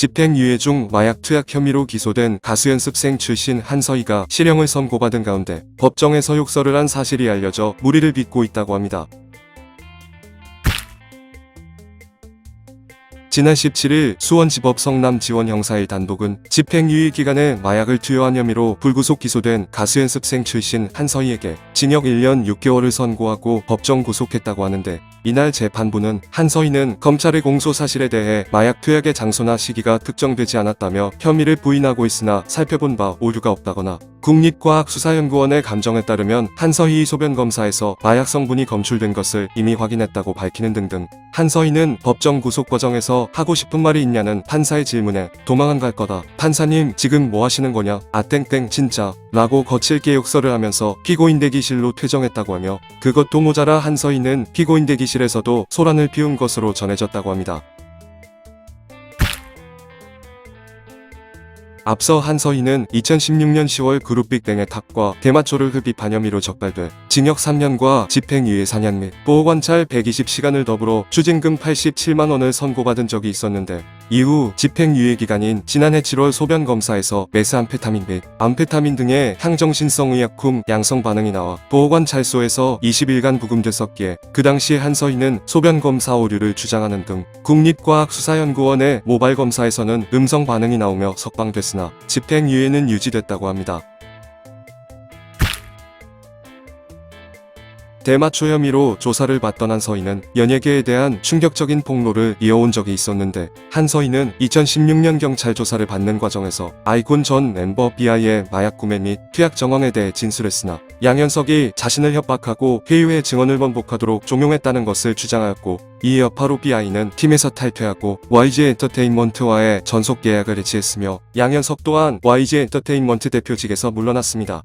집행유예 중 마약 투약 혐의로 기소된 가수 연습생 출신 한서희가 실형을 선고받은 가운데 법정에서 욕설을 한 사실이 알려져 무리를 빚고 있다고 합니다. 지난 17일 수원지법 성남 지원 형사의 단독은 집행유예 기간에 마약을 투여한 혐의로 불구속 기소된 가수 연습생 출신 한서희에게 징역 1년 6개월을 선고하고 법정 구속했다고 하는데 이날 재판부는 한서희는 검찰의 공소 사실에 대해 마약 투약의 장소나 시기가 특정되지 않았다며 혐의를 부인하고 있으나 살펴본 바 오류가 없다거나 국립과학수사연구원의 감정에 따르면 한서희 소변 검사에서 마약 성분이 검출된 것을 이미 확인했다고 밝히는 등등. 한서희는 법정 구속 과정에서 하고 싶은 말이 있냐는 판사의 질문에 도망 안 갈 거다. 판사님 지금 뭐 하시는 거냐? 아 땡땡 진짜 라고 거칠게 욕설을 하면서 피고인 대기실로 퇴정했다고 하며 그것도 모자라 한서희는 피고인 대기실에서도 소란을 피운 것으로 전해졌다고 합니다. 앞서 한서희는 2016년 10월 그룹빅 땡의 탑과 대마초를 흡입 한 혐의로 적발돼 징역 3년과 집행유예 4년 및 보호관찰 120시간을 더불어 추징금 87만 원을 선고받은 적이 있었는데 이후 집행유예 기간인 지난해 7월 소변 검사에서 메스암페타민 및 암페타민 등의 향정신성 의약품 양성 반응이 나와 보호관 찰소에서 20일간 부금됐었기에 그 당시 한서희는 소변 검사 오류를 주장하는 등 국립과학수사연구원의 모발 검사에서는 음성 반응이 나오며 석방됐으나 집행유예는 유지됐다고 합니다. 대마초 혐의로 조사를 받던 한서희는 연예계에 대한 충격적인 폭로를 이어온 적이 있었는데 한서희는 2016년 경찰 조사를 받는 과정에서 아이콘 전 멤버 비아이의 마약 구매 및 투약 정황에 대해 진술했으나 양현석이 자신을 협박하고 회유의 증언을 번복하도록 종용했다는 것을 주장하였고 이 여파로 비아이는 팀에서 탈퇴하고 YG 엔터테인먼트와의 전속 계약을 해지했으며 양현석 또한 YG 엔터테인먼트 대표직에서 물러났습니다.